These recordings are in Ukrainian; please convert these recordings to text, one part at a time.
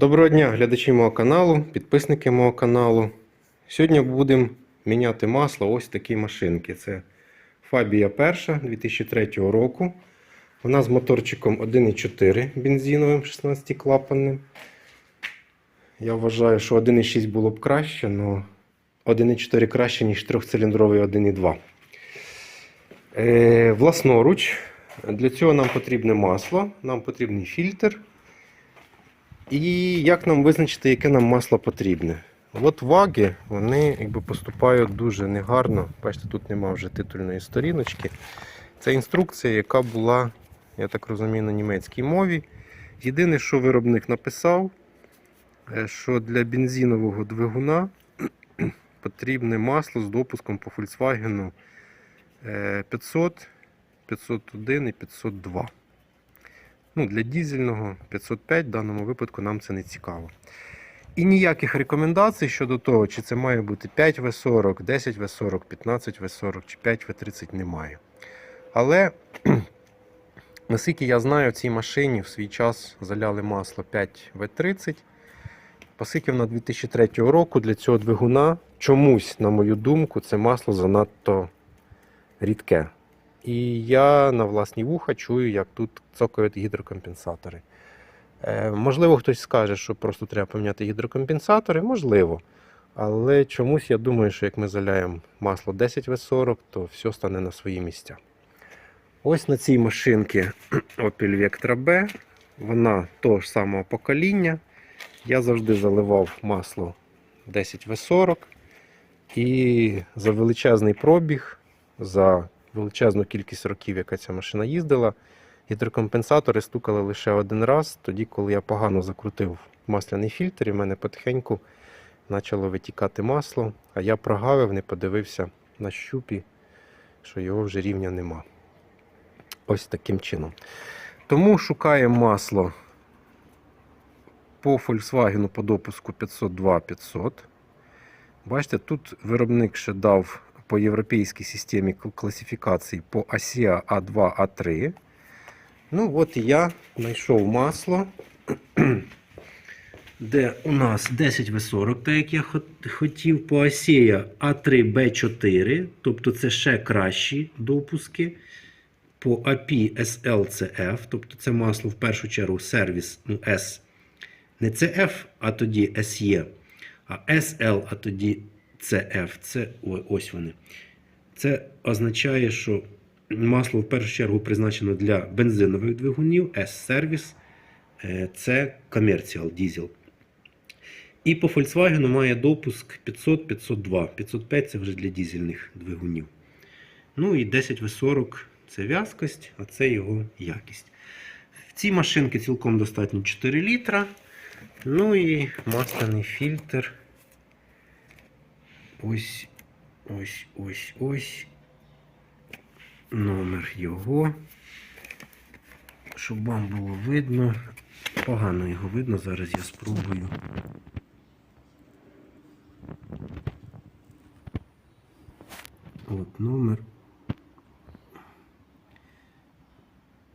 Доброго дня, глядачі мого каналу, підписники мого каналу. Сьогодні будемо міняти масло ось такі машинки. Це Fabia 1 2003 року. Вона з моторчиком 1,4 бензиновим 16 клапанним. Я вважаю, що 1,6 було б краще, але 1,4 краще, ніж трьохциліндровий 1,2. Е, власноруч. Для цього нам потрібне масло, нам потрібний фільтр. І як нам визначити, яке нам масло потрібне? От ваги, вони якби поступають дуже негарно. Бачите, тут нема вже титульної сторіночки. Це інструкція, яка була, я так розумію, на німецькій мові. Єдине, що виробник написав, е, що для бензинового двигуна потрібне масло з допуском по Volkswagen е, 500, 501 і 502. Ну, для дізельного 505 в даному випадку нам це не цікаво. І ніяких рекомендацій щодо того, чи це має бути 5 В40, 10 В40, 15 В40 чи 5 В30 немає. Але, наскільки я знаю, цій машині в свій час заляли масло 5 В30. Оскільки вона 2003 року для цього двигуна чомусь, на мою думку, це масло занадто рідке. І я на власні вуха чую, як тут цокають гідрокомпенсатори. Е, можливо, хтось скаже, що просто треба поміняти гідрокомпенсатори, можливо. Але чомусь я думаю, що як ми заляємо масло 10 В40, то все стане на свої місця. Ось на цій машинці Opel Vectra B. Вона того ж самого покоління. Я завжди заливав масло 10 В40. І за величезний пробіг, за величезну кількість років, яка ця машина їздила, гідрокомпенсатори стукали лише один раз, тоді, коли я погано закрутив масляний фільтр, і в мене потихеньку почало витікати масло, а я прогавив, не подивився на щупі, що його вже рівня нема. Ось таким чином. Тому шукаємо масло по Volkswagen по допуску 502-500. Бачите, тут виробник ще дав по європейській системі класифікації по ASEA A2, A3. Ну, от і я знайшов масло, де у нас 10 В40, так як я хотів, по ASEA A3B4, тобто це ще кращі допуски. По API SLCF, тобто це масло в першу чергу сервіс ну, S. Не CF, а тоді SE, а SL, а тоді CF. Це ось вони. Це означає, що масло в першу чергу призначено для бензинових двигунів, S-сервіс, е, це Commercial Diesel. І по Volkswagen має допуск 500-502. 505 це вже для дізельних двигунів. Ну і 10 В40 це в'язкость, а це його якість. В цій машинці цілком достатньо 4 літра. Ну і масляний фільтр. Ось, ось, ось, ось. Номер його. Щоб вам було видно. Погано його видно, зараз я спробую. От номер.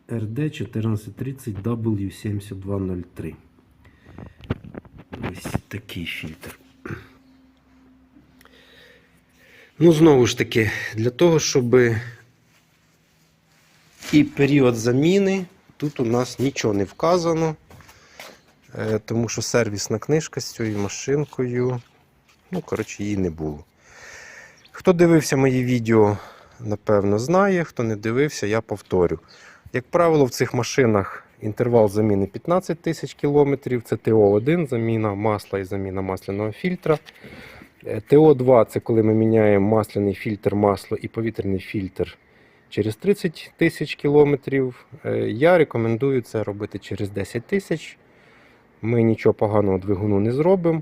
RD 1430 W7203. Ось такий фільтр. Ну, знову ж таки, для того, щоб і період заміни, тут у нас нічого не вказано, е, тому що сервісна книжка з цією машинкою, ну, коротше, її не було. Хто дивився мої відео, напевно, знає, хто не дивився, я повторю. Як правило, в цих машинах інтервал заміни 15 тисяч кілометрів, це ТО1, заміна масла і заміна масляного фільтра. Е, ТО2 це коли ми міняємо масляний фільтр, масло і повітряний фільтр через 30 тисяч кілометрів. Е, Я рекомендую це робити через 10 тисяч. Ми нічого поганого двигуну не зробимо.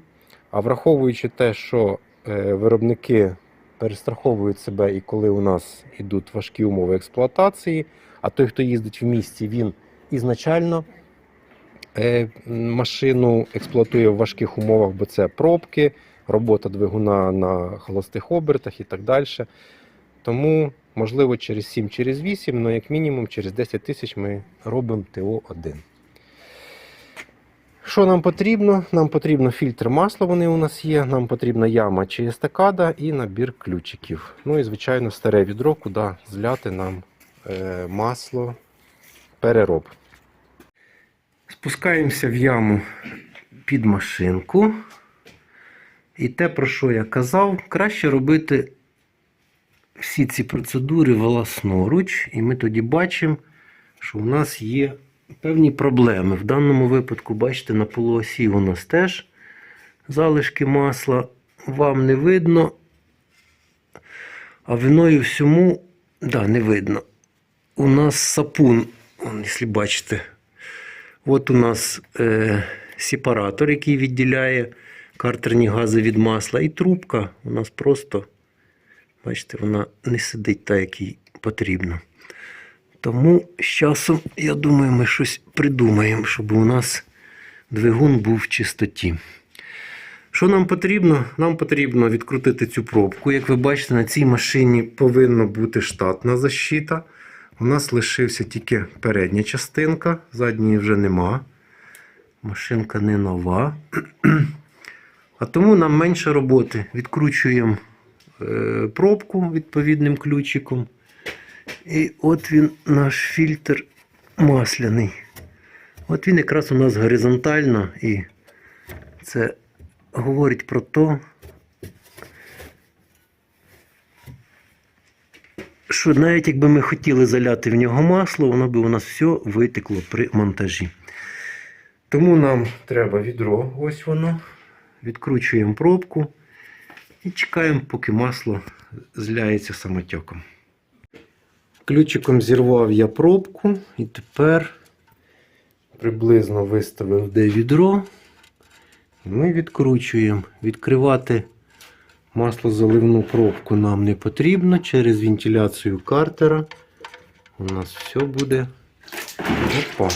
А враховуючи те, що е, виробники перестраховують себе і коли у нас йдуть важкі умови експлуатації, а той, хто їздить в місті, він ізначально машину експлуатує в важких умовах, бо це пробки, робота двигуна на холостих обертах і так далі. Тому, можливо, через 7, через 8, але як мінімум через 10 тисяч ми робимо ТО1. Що нам потрібно? Нам потрібно фільтр масла, вони у нас є. Нам потрібна яма чи естакада і набір ключиків. Ну і, звичайно, старе відро, куди зляти нам е, масло перероб. Спускаємося в яму під машинку. І те, про що я казав, краще робити всі ці процедури власноруч, і ми тоді бачимо, що у нас є певні проблеми. В даному випадку, бачите, на полуосі у нас теж залишки масла. Вам не видно. А виною всьому, да, не видно. У нас сапун, якщо бачите, от у нас е, сепаратор, який відділяє картерні гази від масла, і трубка у нас просто, бачите, вона не сидить так, як їй потрібно. Тому з часом, я думаю, ми щось придумаємо, щоб у нас двигун був в чистоті. Що нам потрібно? Нам потрібно відкрутити цю пробку. Як ви бачите, на цій машині повинна бути штатна защита. У нас лишився тільки передня частинка, задньої вже нема. Машинка не нова. А тому нам менше роботи. Відкручуємо е, пробку відповідним ключиком. І от він наш фільтр масляний. От він якраз у нас горизонтально і це говорить про те, що навіть якби ми хотіли заляти в нього масло, воно би у нас все витекло при монтажі. Тому нам треба відро, ось воно. Відкручуємо пробку і чекаємо, поки масло зляється самотеком. Ключиком зірвав я пробку і тепер приблизно виставив де відро. Ми відкручуємо. Відкривати маслозаливну пробку нам не потрібно. Через вентиляцію картера у нас все буде. Опа.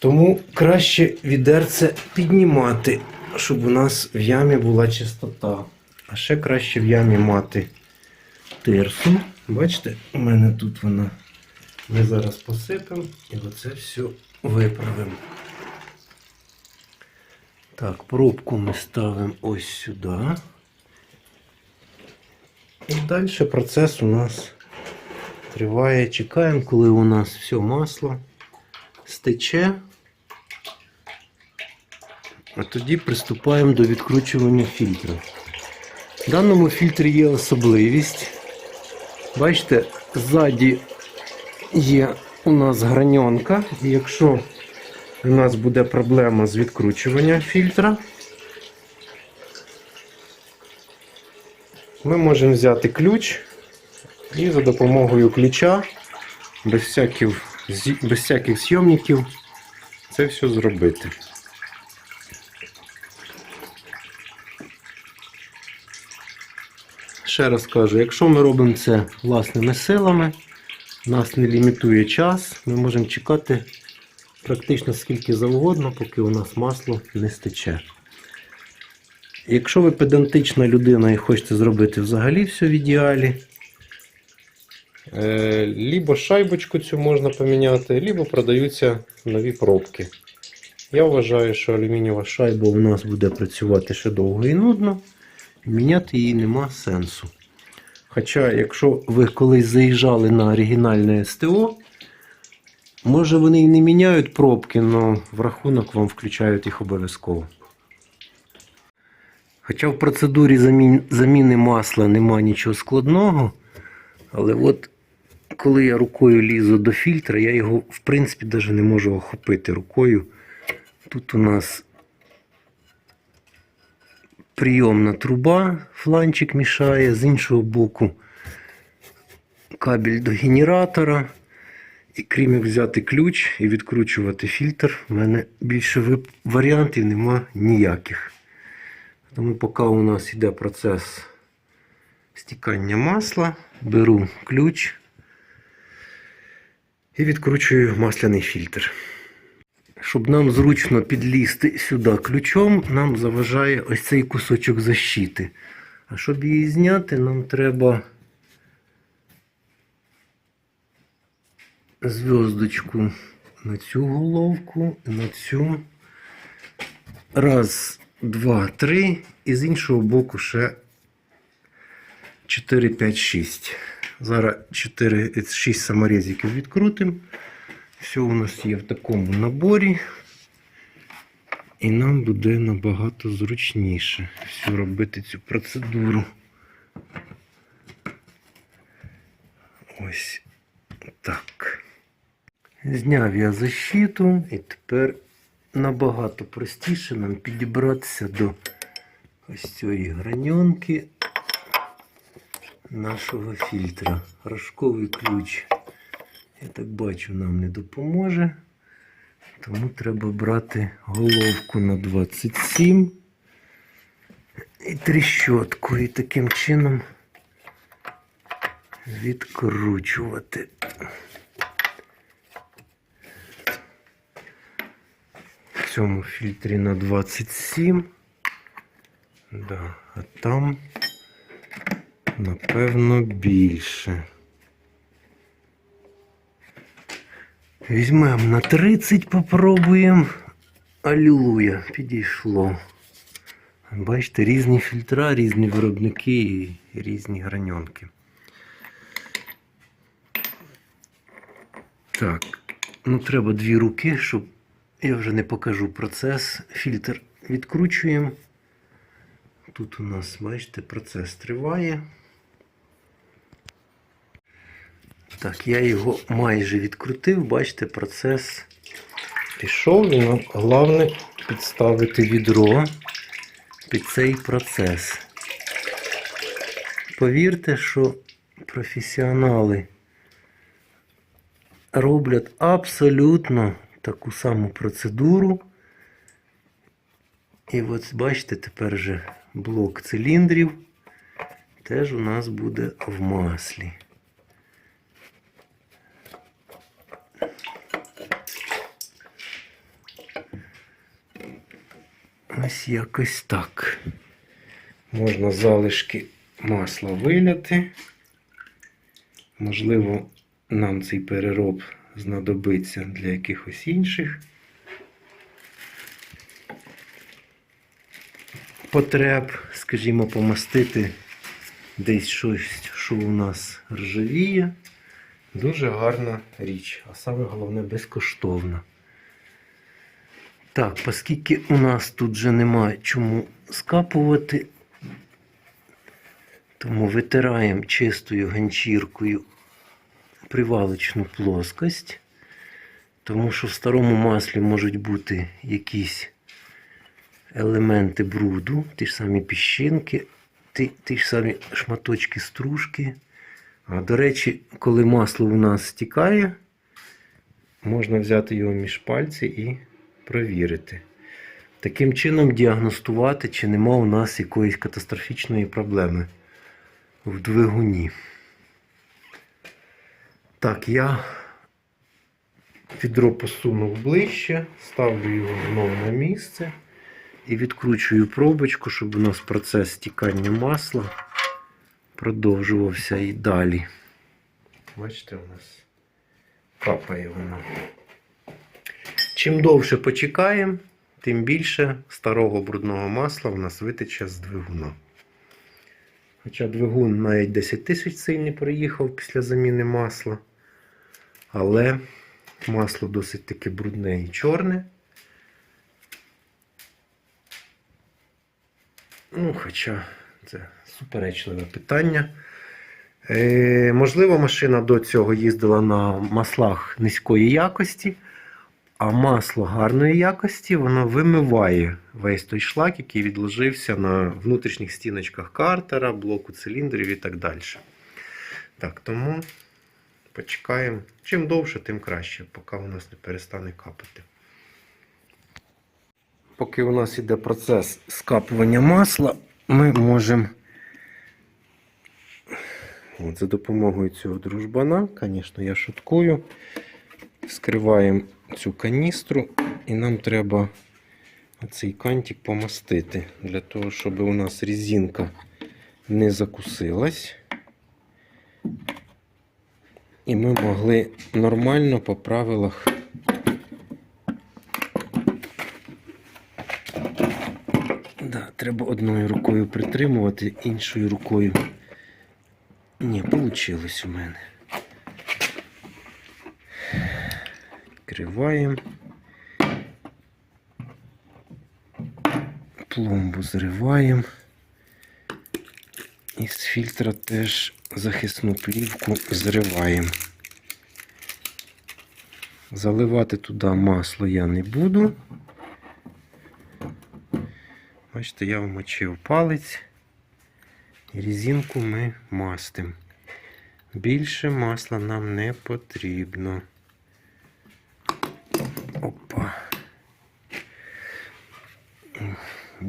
Тому краще відерце піднімати, щоб у нас в ямі була чистота. А ще краще в ямі мати тирсу. Бачите, у мене тут вона. Ми зараз посипемо і оце все виправимо. Так, пробку ми ставимо ось сюди. І далі процес у нас триває. Чекаємо, коли у нас все масло стече. А тоді приступаємо до відкручування фільтру. В даному фільтрі є особливість. Бачите, ззаді є у нас граньонка, і якщо у нас буде проблема з відкручуванням фільтра, ми можемо взяти ключ і за допомогою ключа, без всяких, без всяких зйомників, це все зробити. Ще раз кажу, якщо ми робимо це власними силами, нас не лімітує час, ми можемо чекати практично скільки завгодно, поки у нас масло не стече. Якщо ви педантична людина і хочете зробити взагалі все в ідеалі, е, либо шайбочку цю можна поміняти, либо продаються нові пробки. Я вважаю, що алюмінієва шайба у нас буде працювати ще довго і нудно. Міняти її нема сенсу. Хоча, якщо ви колись заїжджали на оригінальне СТО, може вони і не міняють пробки, але в рахунок вам включають їх обов'язково. Хоча в процедурі замін- заміни масла нема нічого складного, але от коли я рукою лізу до фільтра, я його в принципі навіть не можу охопити рукою. Тут у нас прийомна труба, фланчик мішає, з іншого боку кабель до генератора. І крім як взяти ключ і відкручувати фільтр, в мене більше варіантів нема ніяких. Тому поки у нас йде процес стікання масла, беру ключ і відкручую масляний фільтр. Щоб нам зручно підлізти сюди ключом, нам заважає ось цей кусочок защити. А щоб її зняти, нам треба зв'язочку на цю головку, на цю. Раз, два, три. І з іншого боку ще 4, 5, 6. Зараз 4, 6 саморізиків відкрутимо. Все у нас є в такому наборі. І нам буде набагато зручніше всю робити цю процедуру. Ось так. Зняв я защиту і тепер набагато простіше нам підібратися до ось цієї граньонки нашого фільтра. Рожковий ключ, я так бачу, нам не допоможе. Тому треба брати головку на 27 і тріщотку. І таким чином відкручувати. В цьому фільтрі на 27. Да, а там, напевно, більше. Візьмемо на 30, попробуємо. Алілуя, підійшло. Бачите, різні фільтра, різні виробники і різні граньонки. Так, ну треба дві руки, щоб я вже не покажу процес. Фільтр відкручуємо. Тут у нас, бачите, процес триває. Так, я його майже відкрутив, бачите, процес пішов. І головне підставити відро під цей процес. Повірте, що професіонали роблять абсолютно таку саму процедуру. І от бачите, тепер же блок циліндрів теж у нас буде в маслі. Ось якось так. Можна залишки масла виляти. Можливо, нам цей перероб знадобиться для якихось інших потреб, скажімо, помастити десь щось, що у нас ржавіє. Дуже гарна річ, а саме головне безкоштовна. Так, оскільки у нас тут вже немає чому скапувати, тому витираємо чистою ганчіркою привалочну плоскость, тому що в старому маслі можуть бути якісь елементи бруду, ті ж самі піщинки, ті, ті ж самі шматочки стружки. А до речі, коли масло у нас стікає, можна взяти його між пальці і провірити. Таким чином діагностувати, чи нема у нас якоїсь катастрофічної проблеми в двигуні. Так, я відро посунув ближче, ставлю його знову на місце і відкручую пробочку, щоб у нас процес стікання масла продовжувався і далі. Бачите, у нас капає воно. Чим довше почекаємо, тим більше старого брудного масла у нас витече з двигуна. Хоча двигун навіть 10 тисяч цей не проїхав після заміни масла. Але масло досить таки брудне і чорне. Ну, хоча це суперечливе питання. Е, можливо, машина до цього їздила на маслах низької якості, а масло гарної якості воно вимиває весь той шлак, який відложився на внутрішніх стіночках картера, блоку циліндрів і так далі. Так, тому почекаємо. Чим довше, тим краще, поки у нас не перестане капати. Поки у нас йде процес скапування масла, ми можемо От, за допомогою цього дружбана, звісно, я шуткую вскриваємо цю каністру і нам треба цей кантик помастити, для того, щоб у нас резинка не закусилась. І ми могли нормально по правилах Да, треба одною рукою притримувати, іншою рукою. Ні, вийшло у мене. Відкриваємо. Пломбу зриваємо. І з фільтра теж захисну плівку зриваємо. Заливати туди масло я не буду. Бачите, я вмочив палець і резинку ми мастимо. Більше масла нам не потрібно. Опа.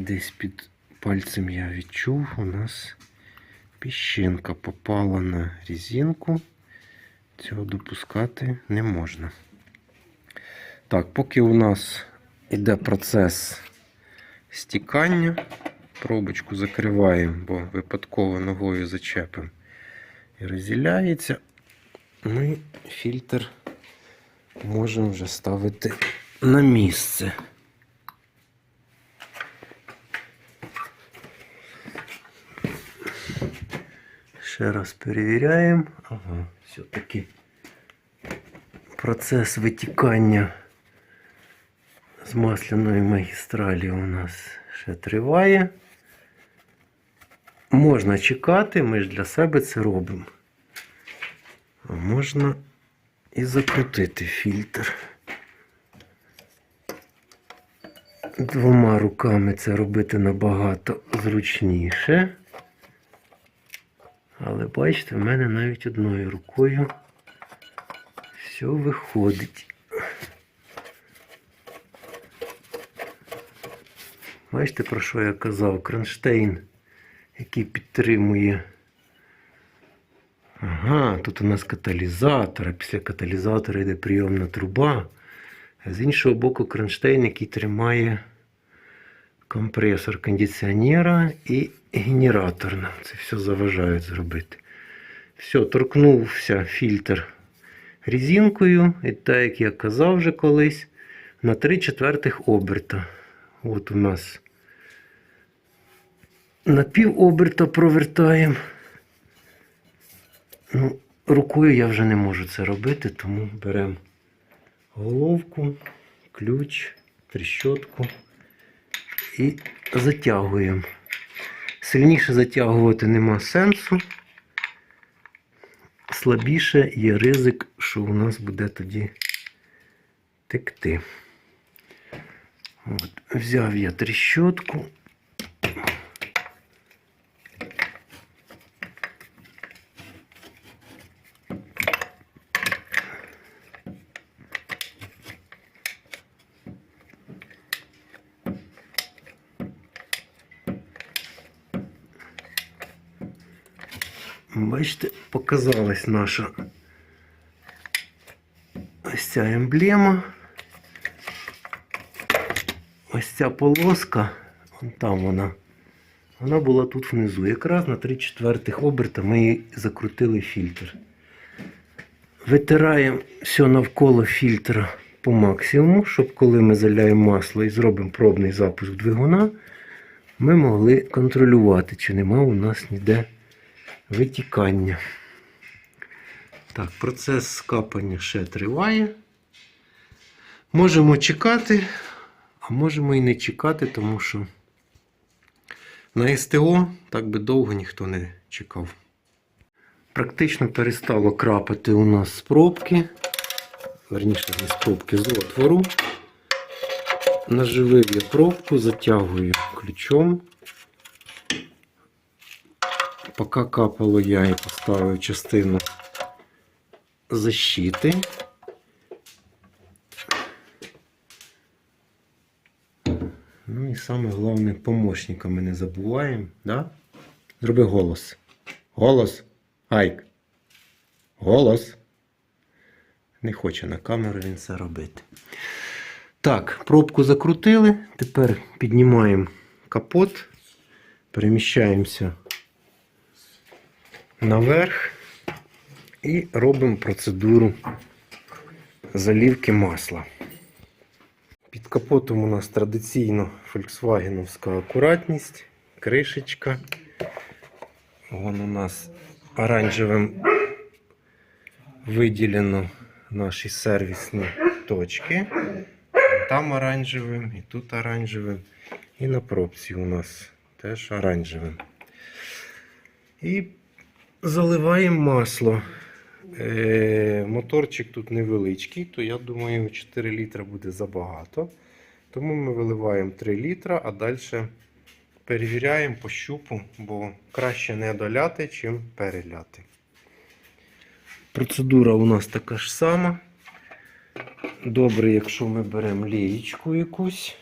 Десь під пальцем я відчув, у нас піщинка попала на резинку. Цього допускати не можна. Так, поки у нас йде процес стікання, пробочку закриваємо, бо випадково ногою зачепимо і розділяється, ми фільтр можемо вже ставити на місце. Ще раз перевіряємо. Ага, все-таки процес витікання з масляної магістралі у нас ще триває. Можна чекати, ми ж для себе це робимо. А можна і закрутити фільтр. Двома руками це робити набагато зручніше. Але бачите, в мене навіть одною рукою все виходить. Бачите, про що я казав? Кронштейн, який підтримує. Ага, тут у нас каталізатор, а після каталізатора йде прийомна труба. А з іншого боку, кронштейн, який тримає компресор кондиціонера і генератор. Нам це все заважають зробити. Все, торкнувся фільтр резинкою, і так як я казав вже колись, на 3 четвертих оберта. От у нас на пів оберта провертаємо. Ну, рукою я вже не можу це робити, тому беремо головку, ключ, тріщотку і затягуємо. Сильніше затягувати нема сенсу. Слабіше є ризик, що у нас буде тоді текти. От, взяв я тріщотку. Бачите, показалась наша ось ця емблема. Ось ця полоска, вон там вона. Вона була тут внизу. Якраз на 3 четвертих оберта ми її закрутили фільтр. Витираємо все навколо фільтра по максимуму, щоб коли ми заляємо масло і зробимо пробний запуск двигуна, ми могли контролювати, чи нема у нас ніде витікання. Так, процес скапання ще триває. Можемо чекати, а можемо і не чекати, тому що на СТО так би довго ніхто не чекав. Практично перестало крапати у нас з пробки. Верніше, не з пробки з отвору. Наживив я пробку, затягую ключом. Поки капало, я і поставив частину защити. Ну і саме головне, помощниками не забуваємо, да? Зроби голос. Голос. Айк. Голос. Не хоче на камеру він це робити. Так, пробку закрутили. Тепер піднімаємо капот, переміщаємося наверх і робимо процедуру залівки масла. Під капотом у нас традиційно фольксвагеновська акуратність, кришечка. Вон у нас оранжевим виділено наші сервісні точки. Там оранжевим і тут оранжевим. І на пробці у нас теж оранжевим. І заливаємо масло. Е, моторчик тут невеличкий, то я думаю, 4 літра буде забагато. Тому ми виливаємо 3 літра, а далі перевіряємо по щупу, бо краще не доляти, чим переляти. Процедура у нас така ж сама. Добре, якщо ми беремо лієчку якусь.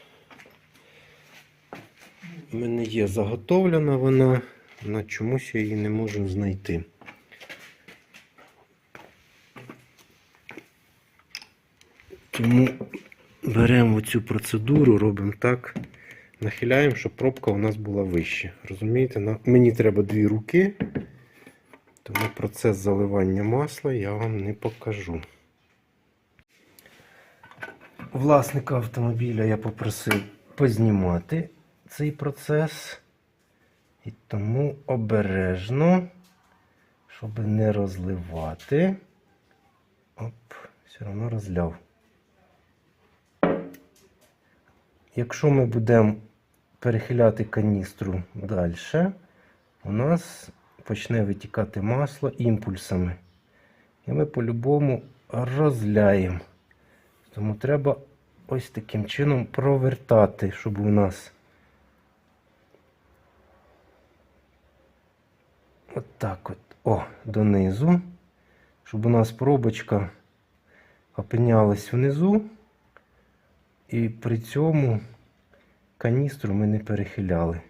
У мене є заготовлена вона, на чомусь я її не можу знайти. Тому беремо цю процедуру, робимо так, нахиляємо, щоб пробка у нас була вища. Розумієте, мені треба дві руки, тому процес заливання масла я вам не покажу. Власника автомобіля я попросив познімати цей процес. І тому обережно, щоб не розливати. Оп, все одно розляв. Якщо ми будемо перехиляти каністру далі, у нас почне витікати масло імпульсами. І ми по-любому розляємо. Тому треба ось таким чином провертати, щоб у нас от так от, о, донизу, щоб у нас пробочка опинялась внизу, і при цьому каністру ми не перехиляли.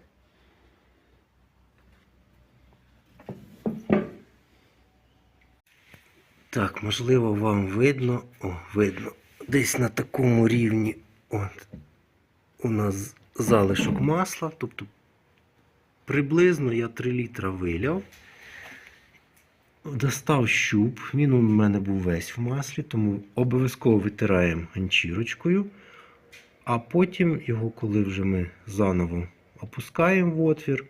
Так, можливо, вам видно, о, видно, десь на такому рівні от, у нас залишок масла, тобто приблизно я 3 літра виляв. Достав щуп, він у мене був весь в маслі, тому обов'язково витираємо ганчірочкою. А потім його, коли вже ми заново опускаємо в отвір,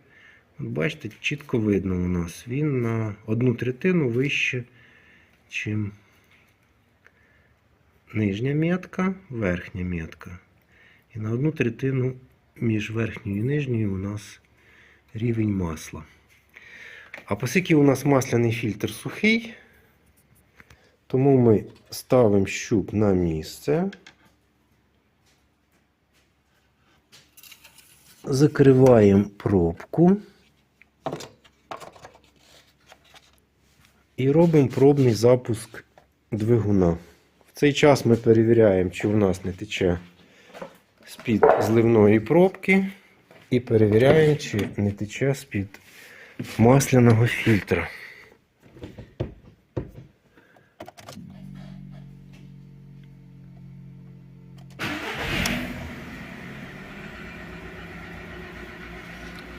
от бачите, чітко видно у нас. Він на одну третину вище, чим нижня метка, верхня метка. І на одну третину між верхньою і нижньою у нас рівень масла. А оскільки у нас масляний фільтр сухий, тому ми ставимо щуп на місце. Закриваємо пробку і робимо пробний запуск двигуна. В цей час ми перевіряємо, чи у нас не тече з-під зливної пробки, і перевіряємо, чи не тече з-під масляного фільтра.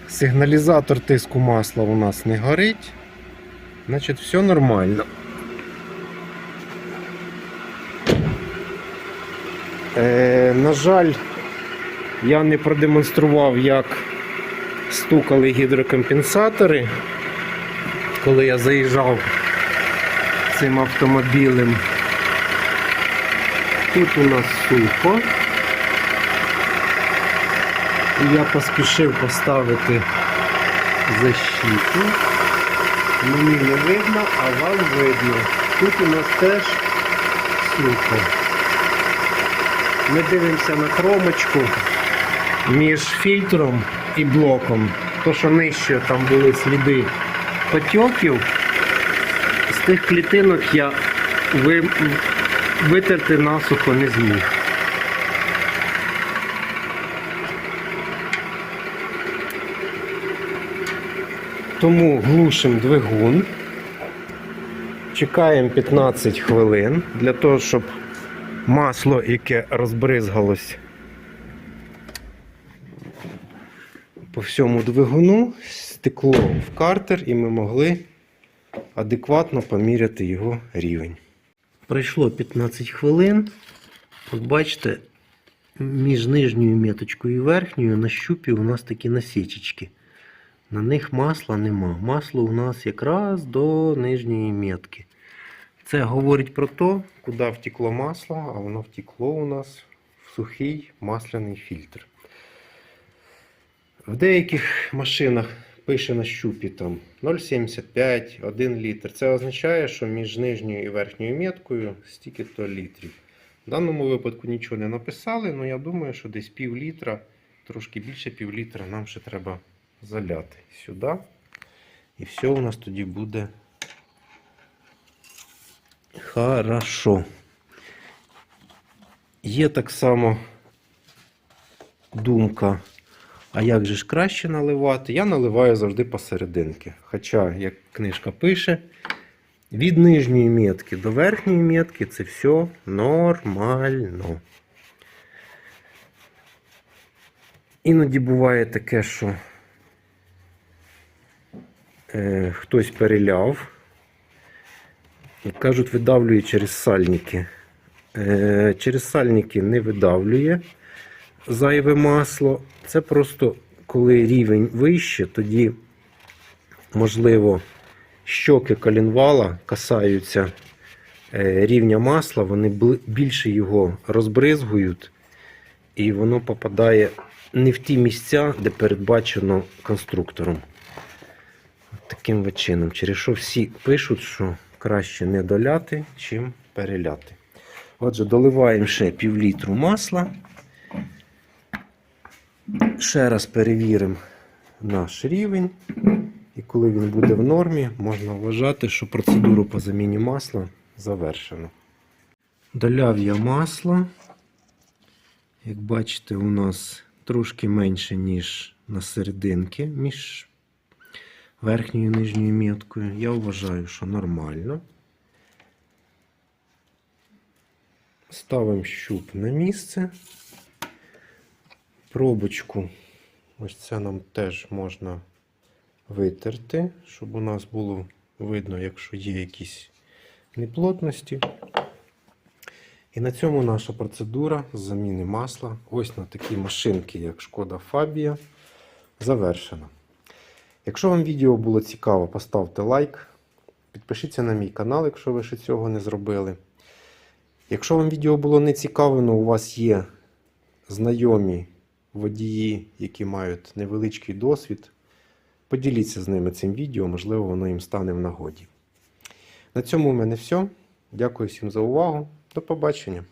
Сигналізатор тиску масла у нас не горить. Значить, все нормально. Е, на жаль, я не продемонстрував, як стукали гідрокомпенсатори, коли я заїжджав цим автомобілем. Тут у нас сухо. Я поспішив поставити защиту. Мені не видно, а вам видно. Тут у нас теж сухо. Ми дивимося на кромочку між фільтром і блоком. То, що нижче там були сліди потьоків, з тих клітинок я ви- витерти насухо не зміг. Тому глушимо двигун, чекаємо 15 хвилин для того, щоб масло, яке розбризгалось по всьому двигуну, стекло в картер і ми могли адекватно поміряти його рівень. Пройшло 15 хвилин. От бачите, між нижньою меточкою і верхньою на щупі у нас такі насічечки. На них масла нема. Масло у нас якраз до нижньої метки. Це говорить про те, куди втекло масло, а воно втекло у нас в сухий масляний фільтр. В деяких машинах пише на щупі там 0,75, 1 літр. Це означає, що між нижньою і верхньою меткою стільки то літрів. В даному випадку нічого не написали, але я думаю, що десь пів літра, трошки більше пів літра нам ще треба заляти сюди. І все у нас тоді буде хорошо. Є так само думка, а як же ж краще наливати? Я наливаю завжди посерединки. Хоча, як книжка пише, від нижньої метки до верхньої метки це все нормально. Іноді буває таке, що е, хтось переляв. Як кажуть, видавлює через сальники. Е, через сальники не видавлює зайве масло. Це просто коли рівень вище, тоді, можливо, щоки колінвала касаються е, рівня масла, вони більше його розбризгують, і воно попадає не в ті місця, де передбачено конструктором. Таким чином. Через що всі пишуть, що краще не доляти, чим переляти. Отже, доливаємо ще пів літру масла. Ще раз перевіримо наш рівень. І коли він буде в нормі, можна вважати, що процедуру по заміні масла завершено. Доляв я масло. Як бачите, у нас трошки менше, ніж на серединки між верхньою і нижньою меткою. Я вважаю, що нормально. Ставимо щуп на місце. Пробочку, ось це нам теж можна витерти, щоб у нас було видно, якщо є якісь неплотності. І на цьому наша процедура з заміни масла ось на такі машинки, як Шкода Фабія, завершена. Якщо вам відео було цікаво, поставте лайк. Підпишіться на мій канал, якщо ви ще цього не зробили. Якщо вам відео було не цікаво, але у вас є знайомі водії, які мають невеличкий досвід, поділіться з ними цим відео, можливо, воно їм стане в нагоді. На цьому в мене все. Дякую всім за увагу. До побачення.